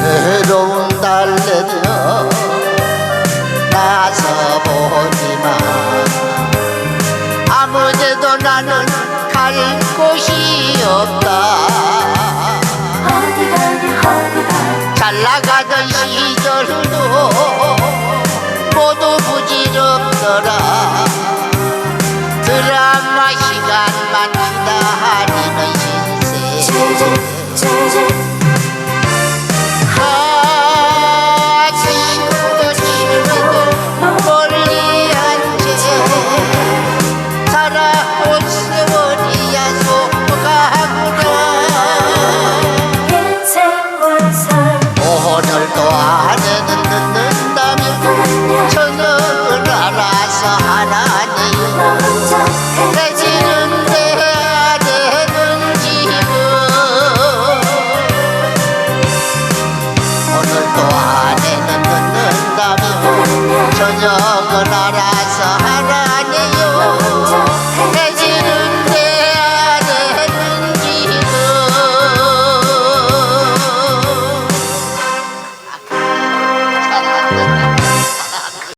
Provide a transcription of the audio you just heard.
외로운 달래며 나서보지만 아무데도 나는 갈 곳이 없다. 잘 나가던 시절도 모두 부질없더라. 드라마 시간만 기다려 나니.